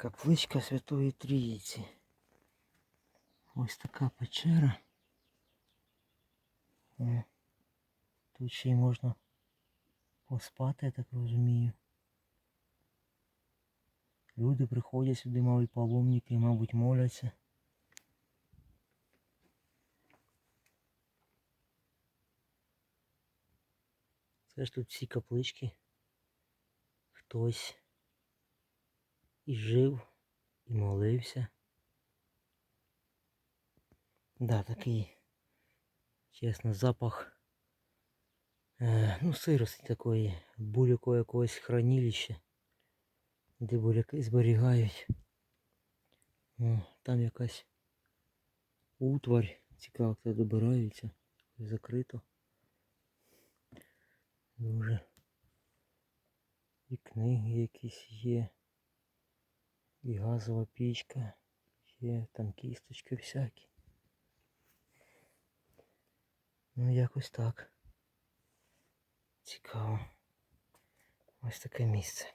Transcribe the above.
Капличка Святої Трійці. Ось така печера. О, Тут ще й можна поспати, я так розумію. Люди приходять сюди, мабуть, паломники, мабуть, моляться. Це ж тут всі каплички. Хтось і жив, і молився. Да, такий, чесно, запах. Е, ну, сирості такої, буряко якогось хранилища, де буряки зберігають. О, там якась утварь. Цікаво, як туди добираються. Закрито. Дуже. І книги якісь є. І газова пічка. ще там кісточки всякі. Ну якось так. Цікаво. Ось таке місце.